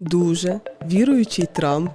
Дуже віруючий Трамп,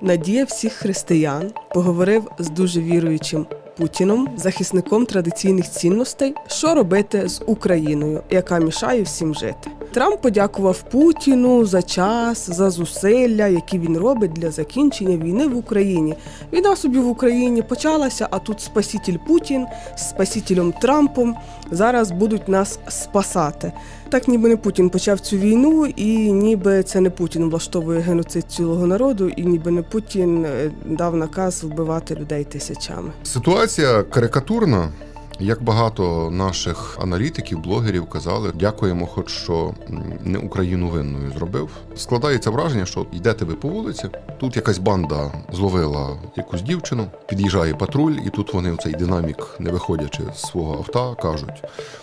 надія всіх християн, поговорив з дуже віруючим Путіном, захисником традиційних цінностей, що робити з Україною, яка мішає всім жити. Трамп подякував Путіну за час, за зусилля, які він робить для закінчення війни в Україні. Війна собі в Україні почалася, а тут спаситель Путін з спасителем Трампом зараз будуть нас спасати. Так, ніби не Путін почав цю війну, і ніби це не Путін влаштовує геноцид цілого народу, і ніби не Путін е, дав наказ вбивати людей тисячами. Ситуація карикатурна. Як багато наших аналітиків, блогерів казали, дякуємо, хоч що не Україну винною зробив. Складається враження, що йдете ви по вулиці. Тут якась банда зловила якусь дівчину, під'їжджає патруль, і тут вони в цей динамік, не виходячи з свого авто, кажуть: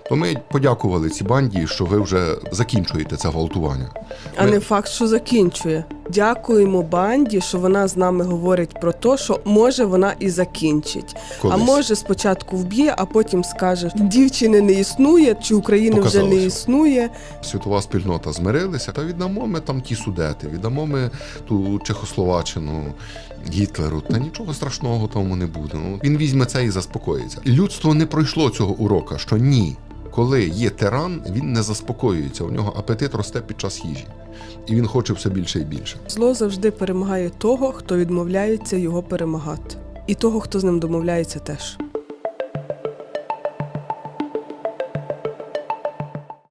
то ми подякували цій банді, що ви вже закінчуєте це гвалтування. А Ми- не факт, що закінчує. Дякуємо банді, що вона з нами говорить про те, що може вона і закінчить. Колись. А може спочатку вб'є, а потім скаже, дівчини не існує, чи України вже не існує. світова спільнота змирилися, та віддамо ми там ті судети, віддамо ми ту Чехословаччину Гітлеру. Та нічого страшного тому не буде. Ну, він візьме це і заспокоїться. Людство не пройшло цього урока, що ні. Коли є тиран, він не заспокоюється. У нього апетит росте під час їжі. І він хоче все більше і більше. Зло завжди перемагає того, хто відмовляється його перемагати, і того, хто з ним домовляється теж.